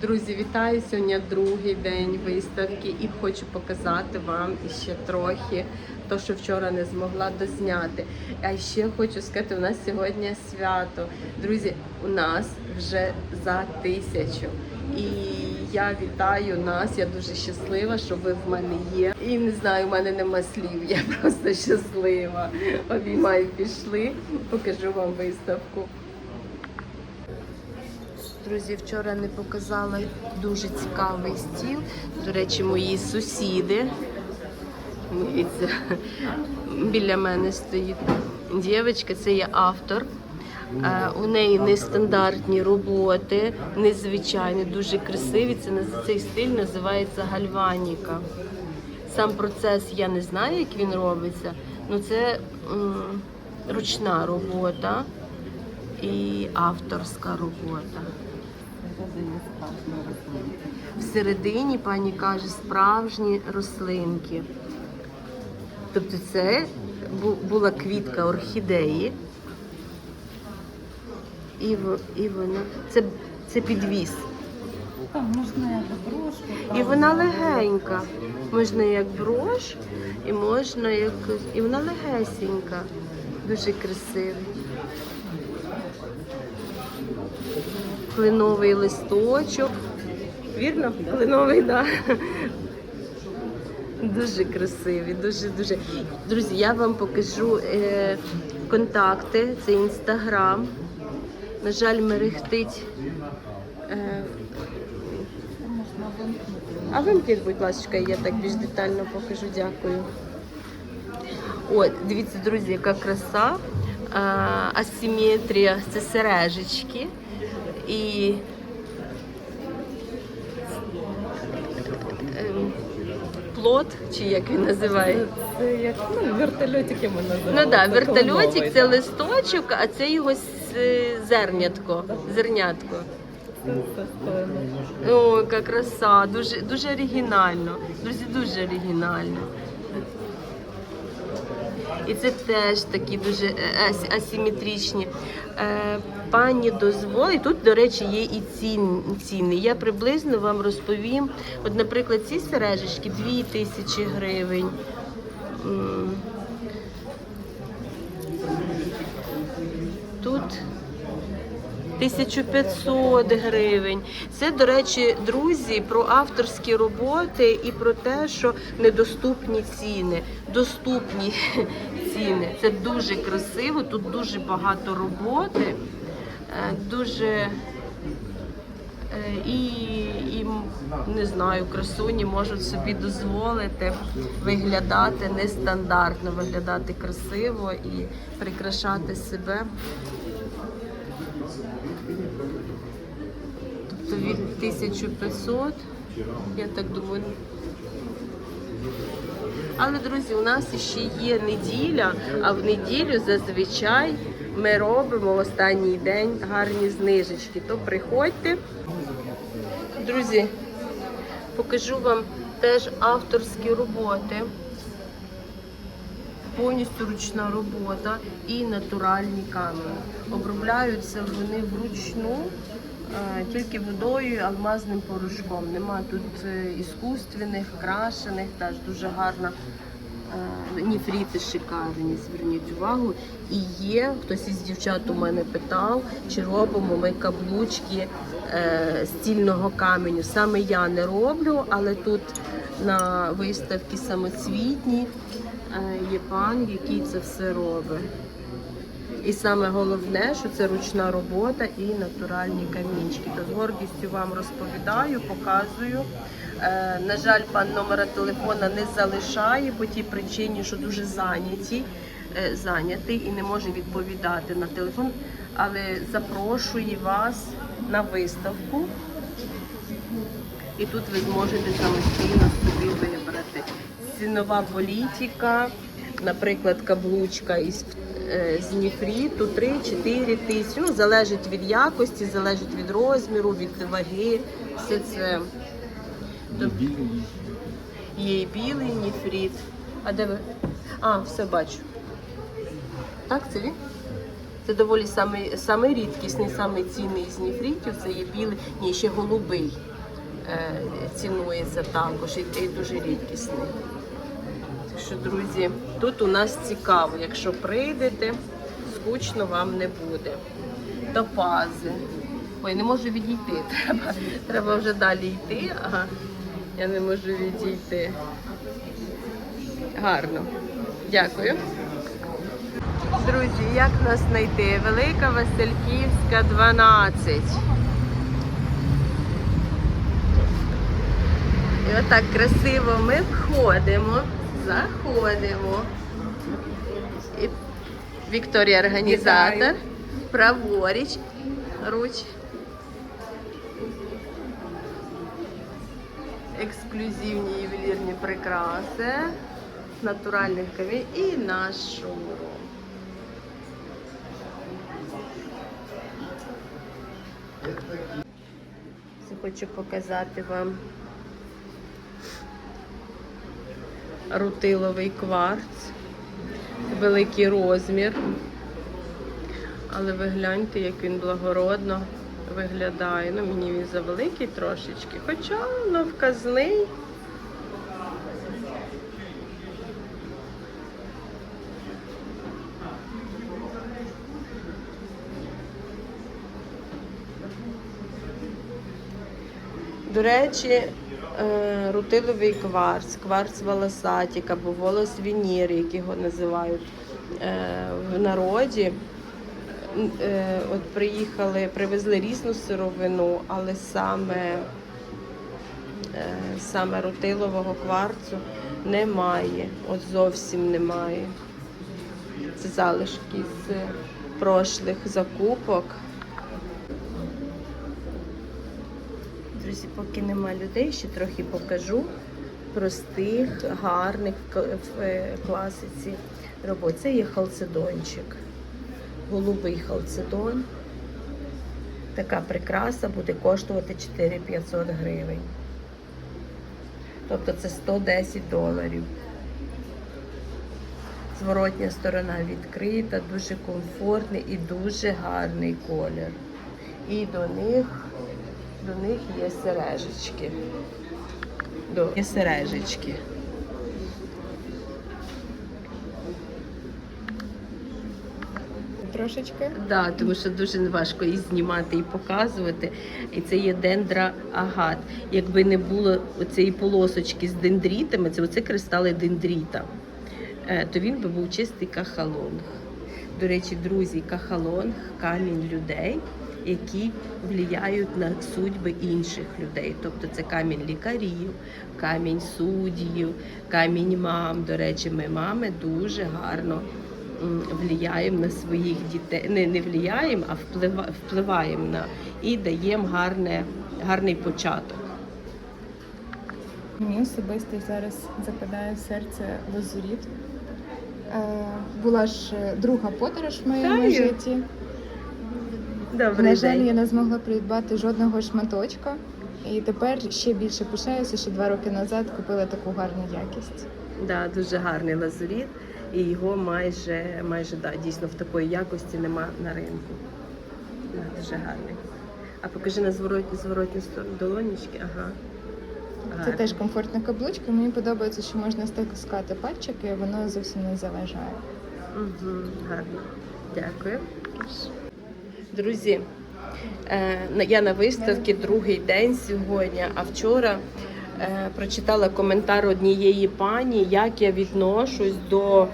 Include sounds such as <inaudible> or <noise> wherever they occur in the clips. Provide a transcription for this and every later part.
Друзі, вітаю сьогодні другий день виставки і хочу показати вам ще трохи то, що вчора не змогла дозняти. А ще хочу сказати, у нас сьогодні свято. Друзі, у нас вже за тисячу. І я вітаю нас. Я дуже щаслива, що ви в мене є. І не знаю, у мене нема слів. Я <laughs> просто щаслива. Обіймаю, пішли. Покажу вам виставку. Друзі, вчора не показала дуже цікавий стіл. До речі, мої сусіди. Дивіться, біля мене стоїть дівчинка, це є автор. Е, У неї нестандартні роботи, незвичайні, дуже красиві. Це цей стиль називається гальваніка. Сам процес я не знаю, як він робиться, але це м, ручна робота і авторська робота. Всередині пані каже справжні рослинки. Тобто це була квітка орхідеї. І, і вона це, це підвіс. Там можна як брошку. І вона легенька. Можна як брош, і можна як. І вона легесенька. Дуже красива. Клиновий листочок. Вірно? Клиновий, так. Да. Дуже красиві, дуже дуже. Друзі, я вам покажу е, контакти. Це інстаграм. На жаль, мерехтить. Е, а вимкніть, будь ласка, я так більш детально покажу. Дякую. От, дивіться, друзі, яка краса. Асиметрія це сережечки. І ем, плот, чи як він називає? Це як ну, вертольотики ми називаємо. Ну так, вертольотик це листочок, а це його с- зернятко. Зернятко. О, яка краса, дуже, дуже оригінально. Друзі, дуже оригінально. І це теж такі дуже е, асиметричні. Пані дозволить, тут, до речі, є і цін, ціни. Я приблизно вам розповім. От, наприклад, ці сережечки 2 тисячі гривень. Тут 1500 гривень. Це, до речі, друзі, про авторські роботи і про те, що недоступні ціни. Доступні <laughs> ціни. Це дуже красиво, тут дуже багато роботи, дуже е, і, і не знаю, красуні можуть собі дозволити виглядати нестандартно, виглядати красиво і прикрашати себе. Тобто від 1500, я так думаю. Але, друзі, у нас ще є неділя, а в неділю зазвичай ми робимо в останній день гарні знижечки. То приходьте. Друзі, покажу вам теж авторські роботи. Повністю ручна робота і натуральні камені. Обробляються вони вручну, е, тільки водою і алмазним порошком. Нема тут е, іскусственних, крашених, теж дуже гарна. Е, Ніфріти шикарні, зверніть увагу. І є, хтось із дівчат у мене питав, чи робимо ми каблучки е, стільного каменю. Саме я не роблю, але тут на виставці самоцвітні е, є пан, який це все робить. І саме головне, що це ручна робота і натуральні камінчики. То з гордістю вам розповідаю, показую. Е, на жаль, пан номера телефона не залишає по тій причині, що дуже зайняті, е, зайнятий і не може відповідати на телефон, але запрошує вас на виставку. І тут ви зможете самостійно собі вибрати. Цінова політика, наприклад, каблучка із е, з ніфріту 3-4 тисячі. Ну, залежить від якості, залежить від розміру, від ваги. Все це є і білий ніфріт. А де ви? А, все бачу. Так, це він? Це доволі самий, самий рідкісний, самий цінний з ніфрітів. Це є білий, ні, ще голубий. Е, цінується також і, і дуже рідкісний. Так що, друзі, тут у нас цікаво. Якщо прийдете, скучно вам не буде. Топази. Ой, не можу відійти. <laughs> Треба, треба вже далі йти. Ага. Я не можу відійти. Гарно. Дякую. Друзі, як нас знайти? Велика Васильківська, 12. І отак красиво ми входимо, заходимо. І Вікторія організатор. Праворіч. Руч. Ексклюзивні ювелірні прикраси, натуральних камінь і наш шоурум. Хочу показати вам рутиловий кварц, великий розмір. Але ви гляньте, як він благородно виглядає. Ну, мені він завеликий трошечки, хоча ну, вказний. До речі, е, рутиловий кварц, кварц волосатік або волос вінір, як його називають е, в народі. Е, От приїхали, привезли різну сировину, але саме, е, саме рутилового кварцу немає. От зовсім немає. Це залишки з прошлих закупок. Друзі, поки нема людей, ще трохи покажу простих, гарних в е, класиці робот. Це є халцедончик. Голубий халцедон. Така прикраса буде коштувати 4500 гривень. Тобто це 110 доларів. Зворотня сторона відкрита, дуже комфортний і дуже гарний колір. І до них, до них є сережечки. До, є сережечки. Трошечки. Да, тому що дуже важко її знімати і показувати. І це є дендра агат. Якби не було цієї полосочки з дендрітами, це оце кристали дендріта, е, то він би був чистий кахалонг. До речі, друзі, кахалонг камінь людей, які влияють на судьби інших людей. Тобто це камінь лікарів, камінь суддів, камінь мам. До речі, ми мами дуже гарно влияємо на своїх дітей. Не, не влияємо, а впливаємо на і даємо гарне, гарний початок. Мені особисто зараз западає в серце лазуріт. Е, була ж друга подорож в моєму Вітаю. житті. Добрий На жаль, день. я не змогла придбати жодного шматочка. І тепер ще більше пишаюся, що два роки назад купила таку гарну якість. Да, дуже гарний лазуріт, і його майже, майже да, дійсно в такої якості нема на ринку. Да, дуже гарний. А покажи на зворотню, зворотню сторону долонечки. Ага. Це теж комфортна каблучка. Мені подобається, що можна стискати пальчики, воно зовсім не заважає. Угу, гарно. Дякую. Друзі, е, я на виставці другий день сьогодні, а вчора прочитала коментар однієї пані, як я відношусь до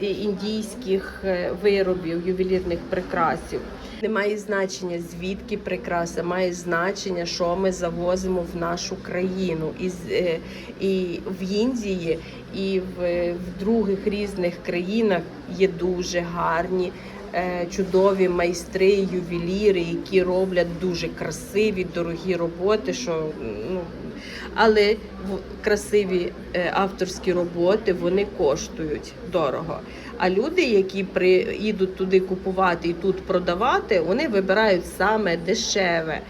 індійських е, виробів, ювелірних прикрасів. Не має значення, звідки прикраса, має значення, що ми завозимо в нашу країну. І, е, і в Індії, і в, в других різних країнах є дуже гарні, е, чудові майстри, ювеліри, які роблять дуже красиві, дорогі роботи. Що, ну, але красиві е, авторські роботи вони коштують дорого. А люди, які приїдуть туди купувати і тут продавати, вони вибирають саме дешеве.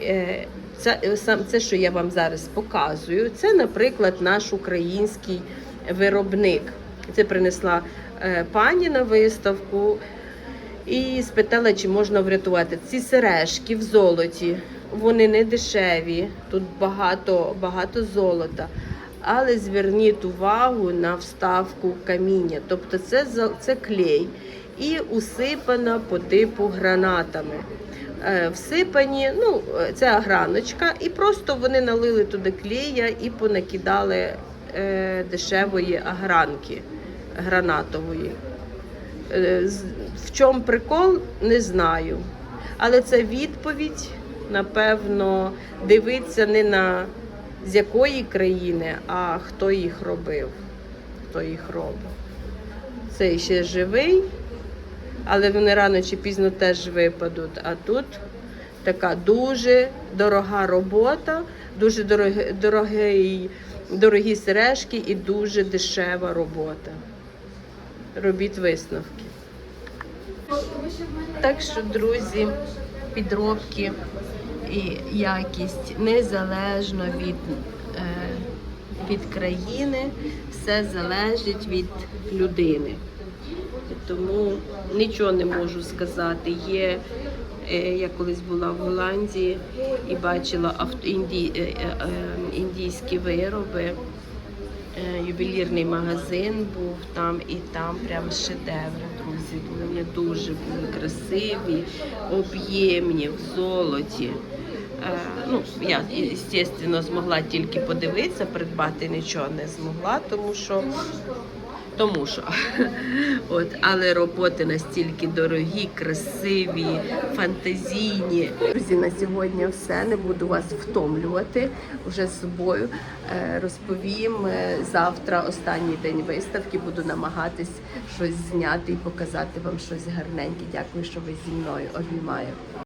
Е, Це, е, це, що я вам зараз показую, це, наприклад, наш український виробник. Це принесла пані на виставку. І спитала, чи можна врятувати. Ці сережки в золоті, вони не дешеві, тут багато, багато золота. Але зверніть увагу на вставку каміння. Тобто це, це клей і усипана по типу гранатами. Е, Всипані, ну, це аграночка, і просто вони налили туди клея і понакидали е, дешевої агранки гранатової. Е, В чому прикол, не знаю. Але це відповідь, напевно, дивиться не на з якої країни, а хто їх робив. Хто їх робив. Цей ще живий, але вони рано чи пізно теж випадуть. А тут така дуже дорога робота, дуже дорогі, дорогий, дорогі сережки і дуже дешева робота. Робіть висновки. Так що, друзі, підробки і якість незалежно від, е, від країни, все залежить від людини. Тому нічого не можу сказати. Є, е, я колись була в Голландії і бачила авто, е, індійські вироби. Ювелірний магазин був там, і там прям шедеври, друзі. були. Вони дуже були красиві, об'ємні, в золоті. Е, ну, я, звісно, змогла тільки подивитися, придбати нічого не змогла, тому що тому що. <laughs> От, але роботи настільки дорогі, красиві, фантазійні. Друзі, на сьогодні все. Не буду вас втомлювати вже з собою. Е, Розповім е, завтра останній день виставки. Буду намагатись щось зняти і показати вам щось гарненьке. Дякую, що ви зі мною обіймаю.